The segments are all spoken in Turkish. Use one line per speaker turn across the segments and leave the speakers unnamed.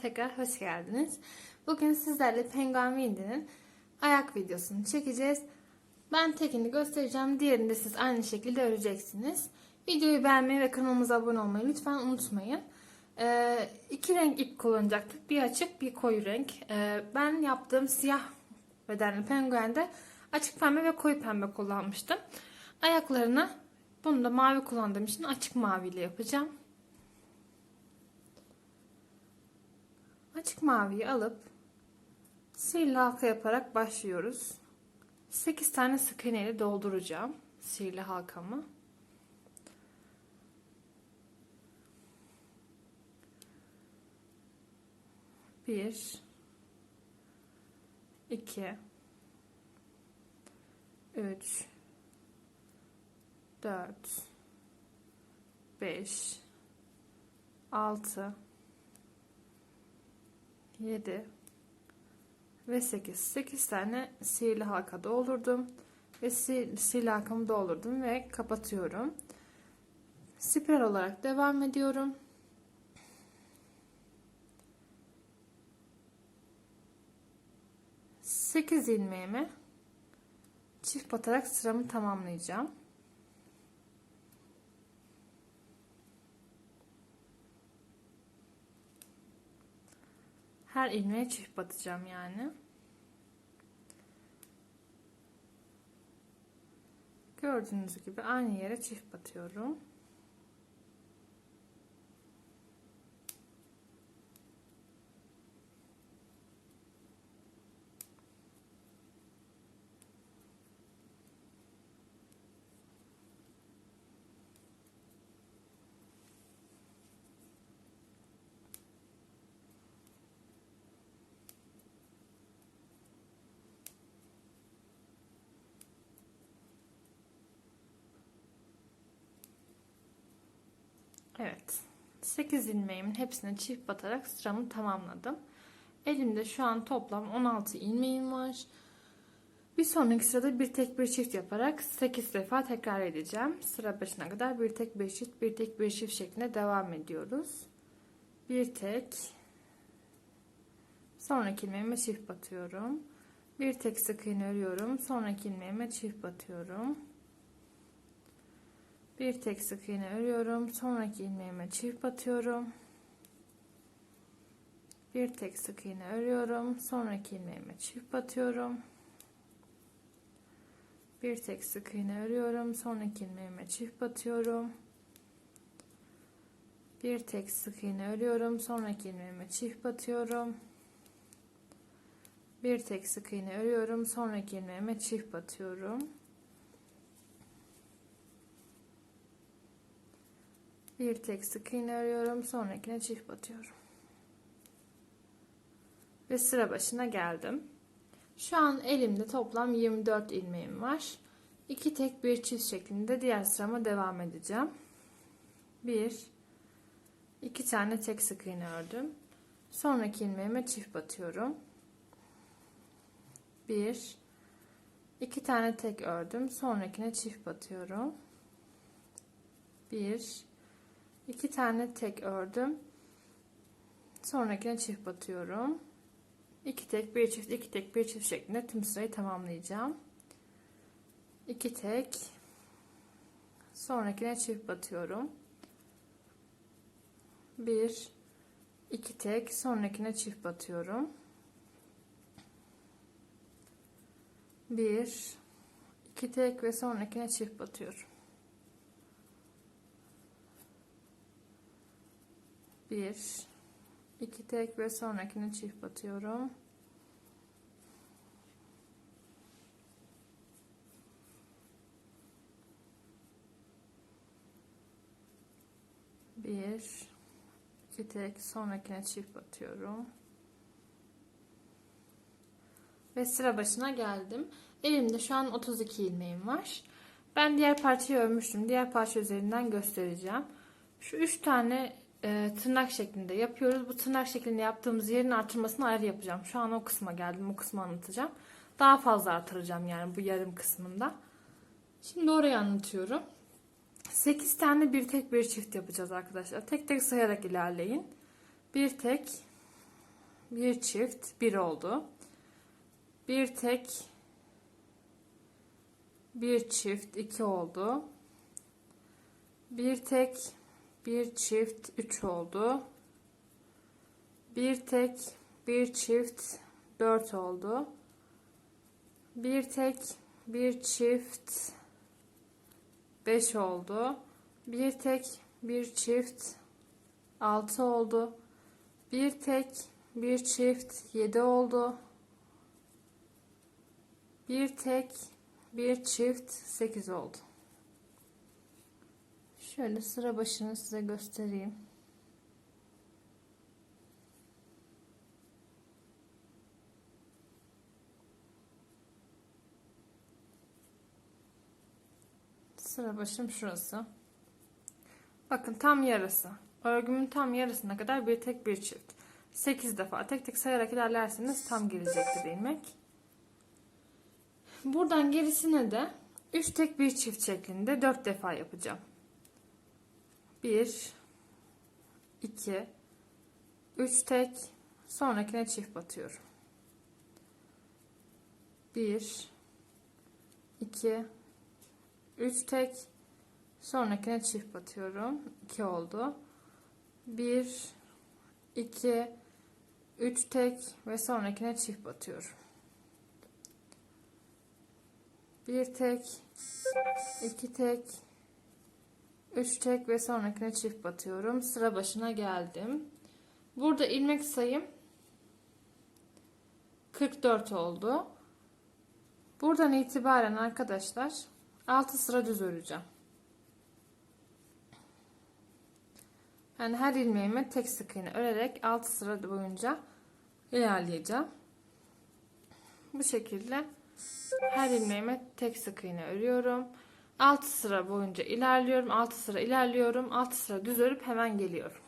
tekrar hoş geldiniz. Bugün sizlerle Penguen Windy'nin ayak videosunu çekeceğiz. Ben tekini göstereceğim. Diğerini de siz aynı şekilde öreceksiniz. Videoyu beğenmeyi ve kanalımıza abone olmayı lütfen unutmayın. Ee, iki renk ip kullanacaktık. Bir açık bir koyu renk. Ee, ben yaptığım siyah bedenli penguende açık pembe ve koyu pembe kullanmıştım. Ayaklarını bunu da mavi kullandığım için açık maviyle yapacağım. Açık maviyi alıp sihirli halka yaparak başlıyoruz. 8 tane sık iğne ile dolduracağım sihirli halkamı. Bir, iki, üç, dört, beş, altı, 7 ve 8. 8 tane sihirli halka doldurdum. Ve sihirli halkamı doldurdum ve kapatıyorum. Spiral olarak devam ediyorum. Sekiz ilmeğimi çift batarak sıramı tamamlayacağım. Her ilmeğe çift batacağım yani. Gördüğünüz gibi aynı yere çift batıyorum. Evet. 8 ilmeğimin hepsine çift batarak sıramı tamamladım. Elimde şu an toplam 16 ilmeğim var. Bir sonraki sırada bir tek bir çift yaparak 8 defa tekrar edeceğim. Sıra başına kadar bir tek bir çift bir tek bir çift şeklinde devam ediyoruz. Bir tek sonraki ilmeğime çift batıyorum. Bir tek sık iğne örüyorum. Sonraki ilmeğime çift batıyorum. Bir tek sık iğne örüyorum. Sonraki ilmeğime çift batıyorum. Bir tek sık iğne örüyorum. Sonraki ilmeğime çift batıyorum. Bir tek sık iğne örüyorum. Sonraki ilmeğime çift batıyorum. Bir tek sık iğne örüyorum. Sonraki ilmeğime çift batıyorum. Bir tek sık iğne örüyorum. Sonraki ilmeğime çift batıyorum. Bir tek sık iğne örüyorum sonrakine çift batıyorum. Ve sıra başına geldim. Şu an elimde toplam 24 ilmeğim var. 2 tek bir çift şeklinde diğer sırama devam edeceğim. 1 2 tane tek sık iğne ördüm. Sonraki ilmeğime çift batıyorum. 1 2 tane tek ördüm. Sonrakine çift batıyorum. 1 iki tane tek ördüm. Sonrakine çift batıyorum. İki tek bir çift iki tek bir çift şeklinde tüm sırayı tamamlayacağım. İki tek. Sonrakine çift batıyorum. Bir iki tek. Sonrakine çift batıyorum. Bir iki tek ve sonrakine çift batıyorum bir iki tek ve sonrakine çift batıyorum. Bir iki tek sonrakine çift batıyorum. Ve sıra başına geldim. Elimde şu an 32 ilmeğim var. Ben diğer parçayı örmüştüm. Diğer parça üzerinden göstereceğim. Şu üç tane e, tırnak şeklinde yapıyoruz. Bu tırnak şeklinde yaptığımız yerin artırmasını ayrı yapacağım. Şu an o kısma geldim. O kısmı anlatacağım. Daha fazla artıracağım yani bu yarım kısmında. Şimdi orayı anlatıyorum. 8 tane bir tek bir çift yapacağız arkadaşlar. Tek tek sayarak ilerleyin. Bir tek bir çift bir oldu. Bir tek bir çift iki oldu. Bir tek bir çift üç oldu. Bir tek bir çift dört oldu. Bir tek bir çift 5 oldu. Bir tek bir çift 6 oldu. Bir tek bir çift 7 oldu. Bir tek bir çift 8 oldu. Şöyle sıra başını size göstereyim. Sıra başım şurası. Bakın tam yarısı. Örgümün tam yarısına kadar bir tek bir çift. 8 defa tek tek sayarak ilerlerseniz tam gelecektir ilmek. Buradan gerisine de 3 tek bir çift şeklinde 4 defa yapacağım. 1 2 3 tek. Sonrakine çift batıyorum. 1 2 3 tek. Sonrakine çift batıyorum. 2 oldu. 1 2 3 tek ve sonrakine çift batıyorum. 1 tek 2 tek 3 tek ve sonrakine çift batıyorum sıra başına geldim burada ilmek sayım 44 oldu buradan itibaren arkadaşlar 6 sıra düz öreceğim. Yani her ilmeğime tek sık iğne örerek 6 sıra boyunca ilerleyeceğim. Bu şekilde her ilmeğime tek sık iğne örüyorum. 6 sıra boyunca ilerliyorum. 6 sıra ilerliyorum. 6 sıra düz örüp hemen geliyorum.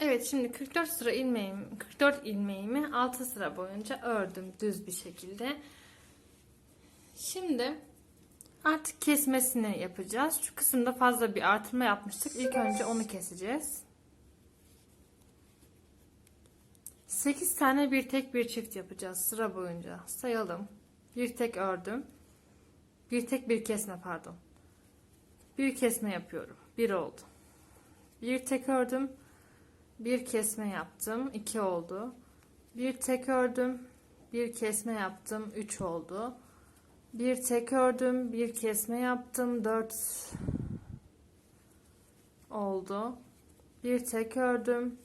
Evet şimdi 44 sıra ilmeğim 44 ilmeğimi 6 sıra boyunca ördüm düz bir şekilde. Şimdi Artık kesmesini yapacağız. Şu kısımda fazla bir artırma yapmıştık. İlk önce onu keseceğiz. 8 tane bir tek bir çift yapacağız sıra boyunca. Sayalım. Bir tek ördüm. Bir tek bir kesme pardon. Bir kesme yapıyorum. Bir oldu. Bir tek ördüm. Bir kesme yaptım. 2 oldu. Bir tek ördüm. Bir kesme yaptım. 3 oldu. Bir tek ördüm, bir kesme yaptım. 4 oldu. Bir tek ördüm,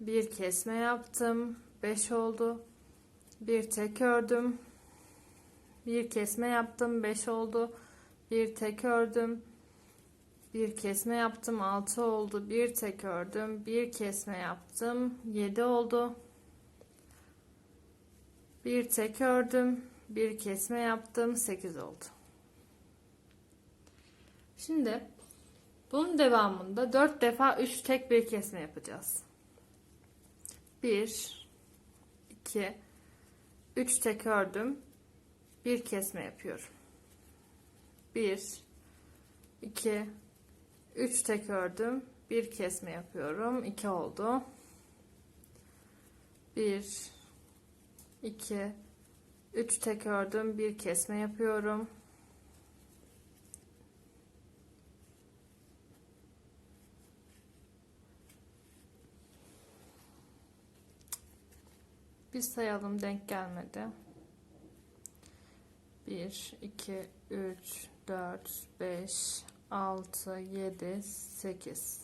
bir kesme yaptım. 5 oldu. Bir tek ördüm. Bir kesme yaptım. 5 oldu. Bir tek ördüm. Bir kesme yaptım. 6 oldu. Bir tek ördüm. Bir kesme yaptım. 7 oldu. Bir tek ördüm bir kesme yaptım 8 oldu şimdi bunun devamında 4 defa 3 tek bir kesme yapacağız 1 2 3 tek ördüm bir kesme yapıyorum. 1 2 3 tek ördüm. Bir kesme yapıyorum. 2 oldu. 1 2 3 tek ördüm. Bir kesme yapıyorum. Bir sayalım denk gelmedi 1 2 3 4 5 6 7 8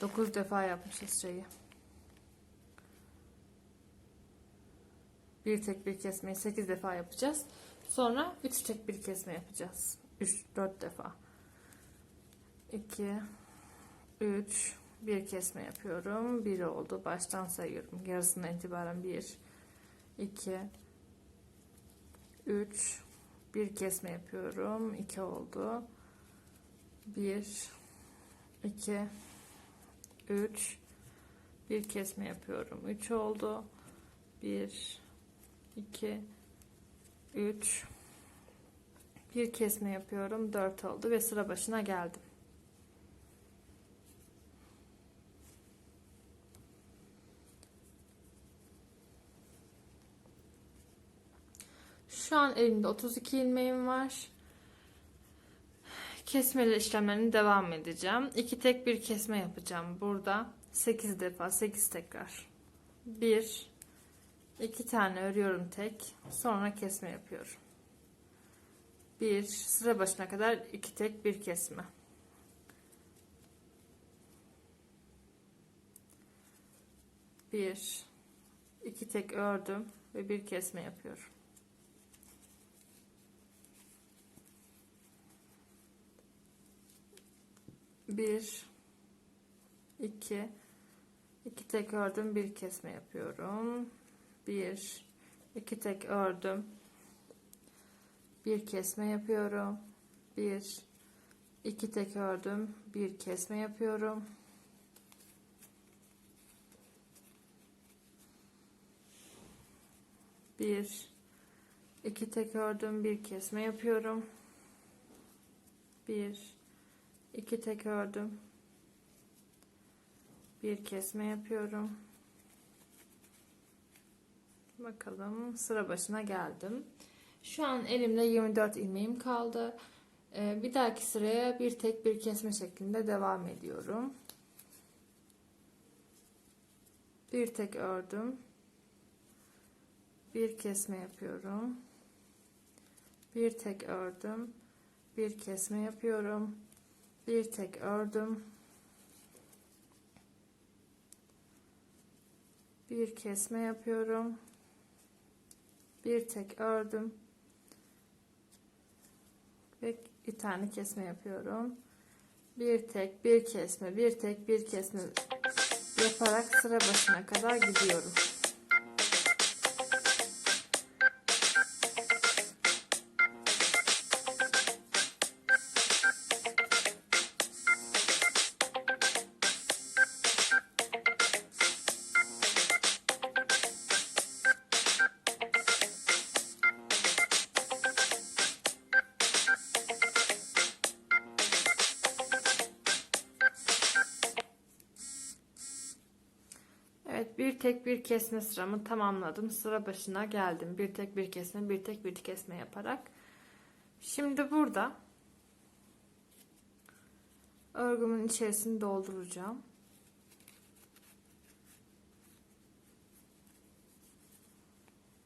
9 defa yapmışız şeyi bir tek bir kesmeyi 8 defa yapacağız. Sonra 3 tek bir kesme yapacağız. 3 4 defa. 2 3 bir kesme yapıyorum. 1 oldu. Baştan sayıyorum. Yarısından itibaren 1 2 3 bir kesme yapıyorum. 2 oldu. 1 2 3 bir kesme yapıyorum. 3 oldu. 1 2 3 bir kesme yapıyorum 4 oldu ve sıra başına geldim Şu an elimde 32 ilmeğim var. Kesmeli işlemlerine devam edeceğim. İki tek bir kesme yapacağım burada. 8 defa 8 tekrar. 1 2 tane örüyorum tek. Sonra kesme yapıyorum. 1 sıra başına kadar iki tek bir kesme. Bir, iki tek ördüm ve bir kesme yapıyorum. Bir, iki, iki tek ördüm, bir kesme yapıyorum. Bir, iki tek ördüm, bir kesme yapıyorum. Bir, iki tek ördüm, bir kesme yapıyorum. Bir, iki tek ördüm, bir kesme yapıyorum. Bir, iki tek ördüm, bir kesme yapıyorum. Bakalım sıra başına geldim. Şu an elimde 24 ilmeğim kaldı. Ee, bir dahaki sıraya bir tek bir kesme şeklinde devam ediyorum. Bir tek ördüm. Bir kesme yapıyorum. Bir tek ördüm. Bir kesme yapıyorum. Bir tek ördüm. Bir kesme yapıyorum. Bir tek ördüm ve bir tane kesme yapıyorum. Bir tek bir kesme bir tek bir kesme yaparak sıra başına kadar gidiyorum. Tek bir kesme sıramı tamamladım. Sıra başına geldim. Bir tek bir kesme bir tek bir kesme yaparak. Şimdi burada örgümün içerisini dolduracağım.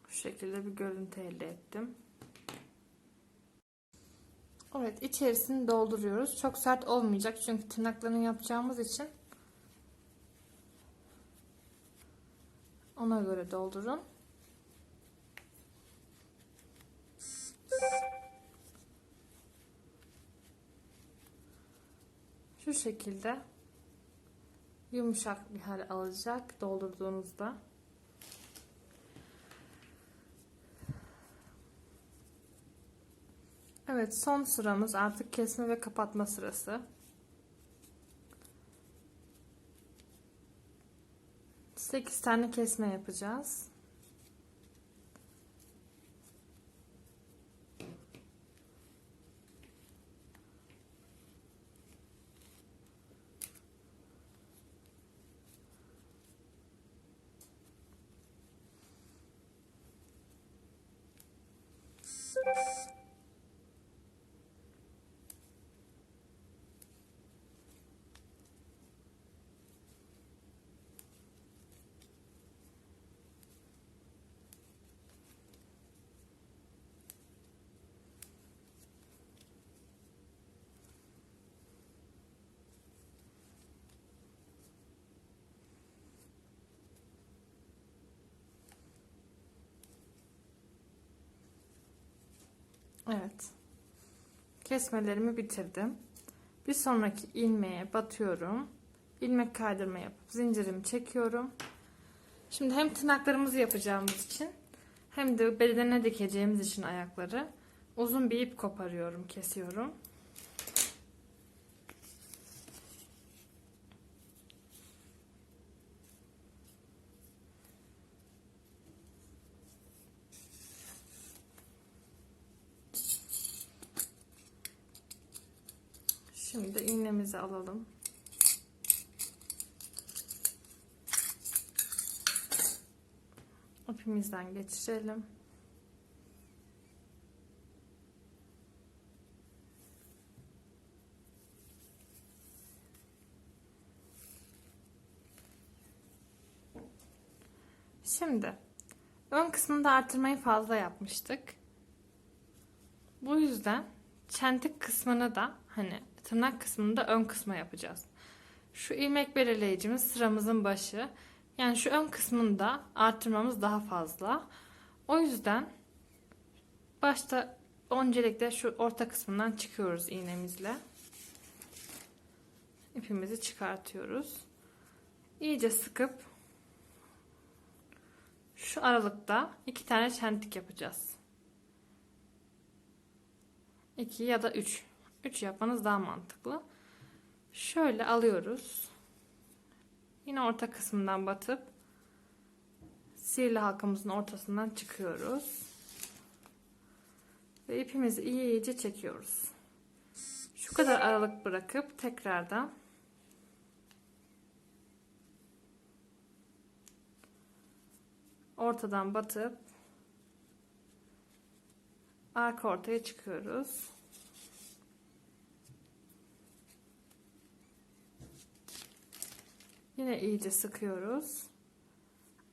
Bu şekilde bir görüntü elde ettim. Evet içerisini dolduruyoruz. Çok sert olmayacak çünkü tırnaklarını yapacağımız için Ona göre doldurun. Şu şekilde yumuşak bir hal alacak doldurduğunuzda. Evet son sıramız artık kesme ve kapatma sırası. 8 tane kesme yapacağız. Evet. Kesmelerimi bitirdim. Bir sonraki ilmeğe batıyorum. İlmek kaydırma yapıp zincirimi çekiyorum. Şimdi hem tırnaklarımızı yapacağımız için hem de bedenine dikeceğimiz için ayakları uzun bir ip koparıyorum, kesiyorum. Reçelimizi alalım. İpimizden geçirelim. Şimdi ön kısmında artırmayı fazla yapmıştık. Bu yüzden çentik kısmını da hani tırnak kısmını da ön kısma yapacağız. Şu ilmek belirleyicimiz sıramızın başı. Yani şu ön kısmında artırmamız daha fazla. O yüzden başta öncelikle şu orta kısmından çıkıyoruz iğnemizle. İpimizi çıkartıyoruz. İyice sıkıp şu aralıkta iki tane çentik yapacağız. 2 ya da 3. 3 yapmanız daha mantıklı. Şöyle alıyoruz. Yine orta kısmından batıp sihirli halkamızın ortasından çıkıyoruz. Ve ipimizi iyice çekiyoruz. Şu kadar aralık bırakıp tekrardan ortadan batıp arka ortaya çıkıyoruz. Yine iyice sıkıyoruz.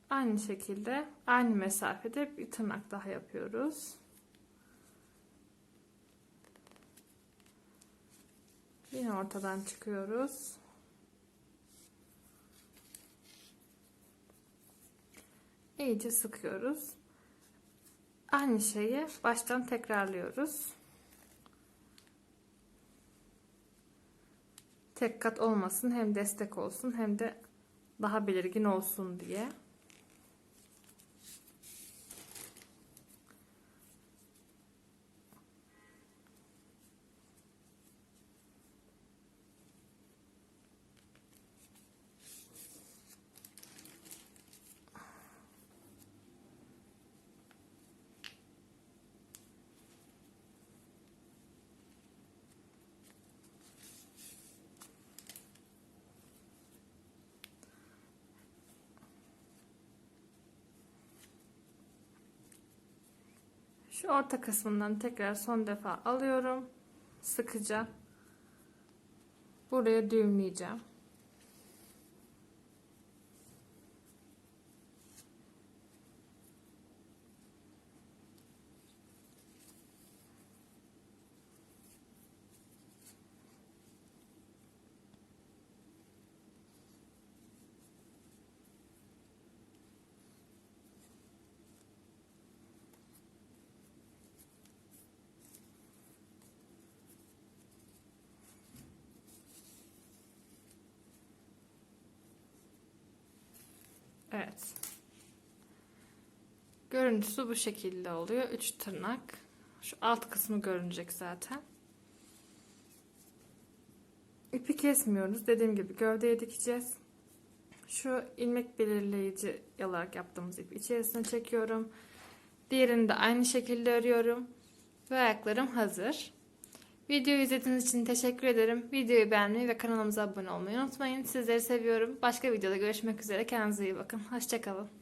Aynı şekilde aynı mesafede bir tırnak daha yapıyoruz. Yine ortadan çıkıyoruz. İyice sıkıyoruz. Aynı şeyi baştan tekrarlıyoruz. Tek kat olmasın hem destek olsun hem de daha belirgin olsun diye. Şu orta kısmından tekrar son defa alıyorum. Sıkıca. Buraya düğümleyeceğim. Evet. Görüntüsü bu şekilde oluyor. 3 tırnak. Şu alt kısmı görünecek zaten. İpi kesmiyoruz. Dediğim gibi gövdeye dikeceğiz. Şu ilmek belirleyici olarak yaptığımız ipi içerisine çekiyorum. Diğerini de aynı şekilde örüyorum. Ve ayaklarım hazır. Videoyu izlediğiniz için teşekkür ederim. Videoyu beğenmeyi ve kanalımıza abone olmayı unutmayın. Sizleri seviyorum. Başka videoda görüşmek üzere. Kendinize iyi bakın. Hoşçakalın.